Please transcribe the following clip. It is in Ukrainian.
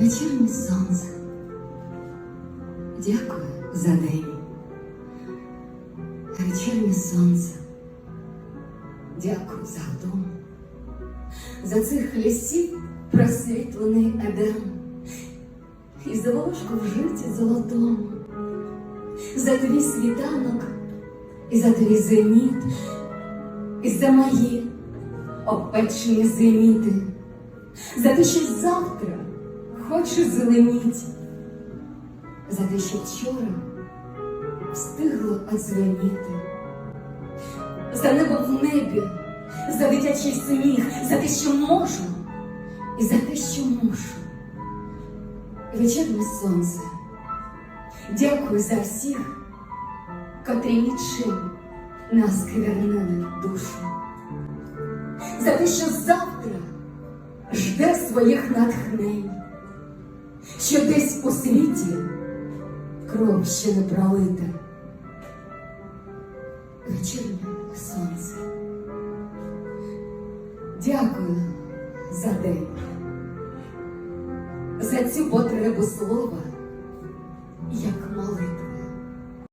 Вечірнє сонце. Дякую за день. Вечірнє сонце. Дякую за вдому. За цих лісів просвітлений Едем. І за волошку в житті золотому. За твій світанок, і за твій зеніт, і за мої опечені зеніти. За те, що завтра хочу зеленіть, за те, що вчора встигло одзвеніти, за небо в небі, за дитячий сміх, за те, що можу, і за те, що мушу. Вечірнє сонце, дякую за всіх, котрі нічим не осквернили душу, за те, що завтра жде своїх натхнень, що десь у світі кров ще не пролита. Вечірнє сонце. Дякую за день, за цю потребу слова,